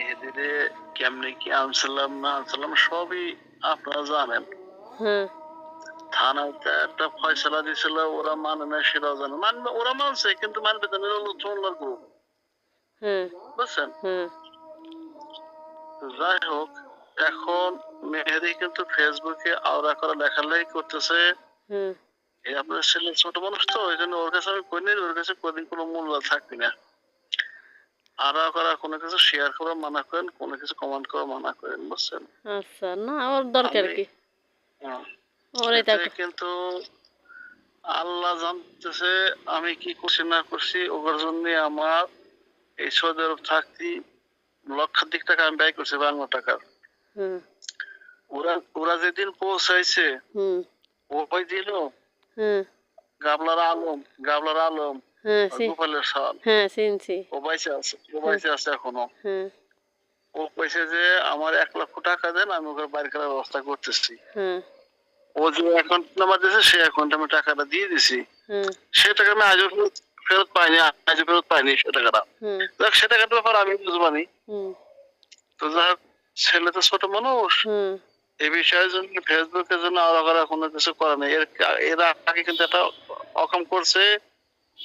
মেহেদিরে কেমনে কি আনছিলাম না আনছিলাম সবই আপনারা জানেন। থানাতে একটা ফয়সলা দিছিল ওরা মানে না সেটাও জানে মানবে ওরা মানছে কিন্তু মানবে গ্রুপ বুঝছেন? যাই হোক এখন মেহেদি কিন্তু ফেসবুকে আওরা করা লেখালেখি করতেছে। এই আপনার ছেলে ছোট মানুষ তো ওই জন্য ওর কাছে আমি কই ওর কাছে কোনদিন কোনো মূল্য থাকবি না। আরা করা কোনো কিছু শেয়ার করা মানা করেন কোনো কিছু কমেন্ট করা মানা করেন বুঝছেন? আচ্ছা না ওর দরকার কি? হ্যাঁ। কিন্তু আল্লাহ জানতেছে আমি কি করছি না করছি ওর জন্য আমার এই সৌদি আরব থাকতে লক্ষাধিক টাকা আমি ব্যয় করছি বাংলা টাকার। হুম। ওরা ওরা যেদিন পৌঁছাইছে হুম। ওই দিনও হুম। গাবলার আলম গাবলার আলম হ্যাঁ গোপালের সাল হ্যাঁ চিনছি ও বাইসে আছে ও বাইসে আছে এখনও। হ্যাঁ। ও কইছে যে আমার এক লক্ষ টাকা দেন আমি ওকে বাইর করার ব্যবস্থা করতেছি। ও যে অ্যাকাউন্ট নাম্বার দিয়েছে সেই অ্যাকাউন্টে আমি টাকাটা দিয়ে দিছি। সে টাকা আমি আজও ফেরত পাইনি আজও ফেরত পাইনি সে টাকাটা। সে টাকাটার ব্যাপার আমি বুঝবানি তো যাক ছেলে তো ছোট মানুষ। হুম এই বিষয়ের জন্য ফেসবুকের জন্য আলাদা করা কোনো কিছু করে নাই। এর এরা আগে কিন্তু একটা অকাম করছে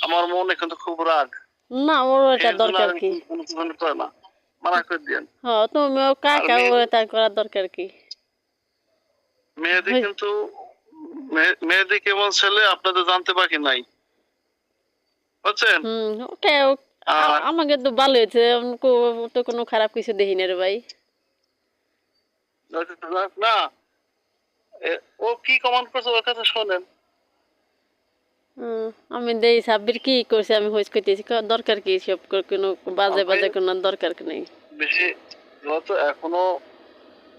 আমার মনে কিন্তু খুব রাগ। না ওর এটা দরকার কি? মনে করে না। মানা করে দিয়েন। হ্যাঁ তুমিও কাকা আমি- ওর তার করার দরকার কি? মেহেদি কিন্তু মে- মেহেদি কেমন ছেলে আপনাদের জানতে বাকি নাই। বুঝছেন? হুম ওটা আমাকে তো ভালো হয়েছে। তো কোনো খারাপ কিছু দেখি না রে ভাই। না ও কি কমান্ড করছে ওর কাছে শোনেন। আমি দেই সাব্বির কি করছে আমি হইস কইতেছি ক- দরকার কি সব ক- কোনো বাজে বাজে কোনো দরকার নেই? বেশি যত এখনও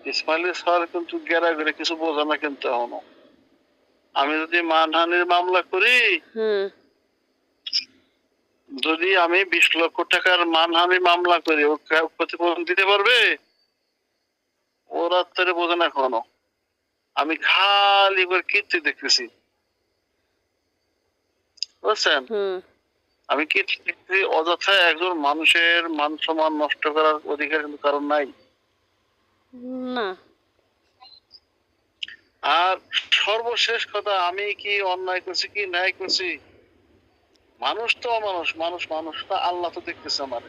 ইসমাইল স্যার কিন্তু গেরা গেরে কিছু বোঝে না কিন্তু এখনও। আমি যদি মানহানির মামলা করি হুম। যদি আমি বিশ লক্ষ টাকার মানহানি মামলা করি ও কা- ক্ষতিপূরণ দিতে পারবে? ওরা তোরে বোঝে না এখনও। আমি খালি করে কীর্তি দেখতেছি। বুঝছেন? আমি দেখতেছি অযথা একজন মানুষের মান সম্মান নষ্ট করার অধিকার কিন্তু কারণ নাই। না। আর সর্বশেষ কথা আমি কি অন্যায় করছি কি ন্যায় করছি? মানুষ তো মানুষ মানুষ মানুষ না আল্লাহ তো দেখতেছে আমার।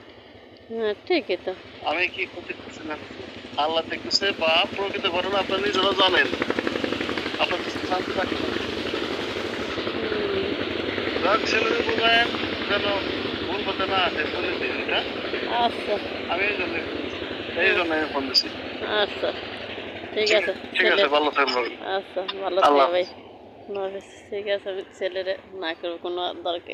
হ্যাঁ ঠিকই তো। আমি কি ক্ষতি করছি না আল্লাহ দেখতেছে বা প্রকৃত ঘটনা আপনারা নিজেরা জানেন। আপনার নাই। হুম, যাক ছেলেদের বোঝায়েন যেন ভুল হতে না আসে বলে দিন এটা আচ্ছা। আমি এই জন্য এই জন্য আমি ফোন দিছি। আচ্ছা। ঠিক আছে ঠিক আছে ভালো থাকবেন। আচ্ছা ভালো আল্লাহ থাকে ভাই ঠিক আছে ছেলেরে না করব কোনো দরকার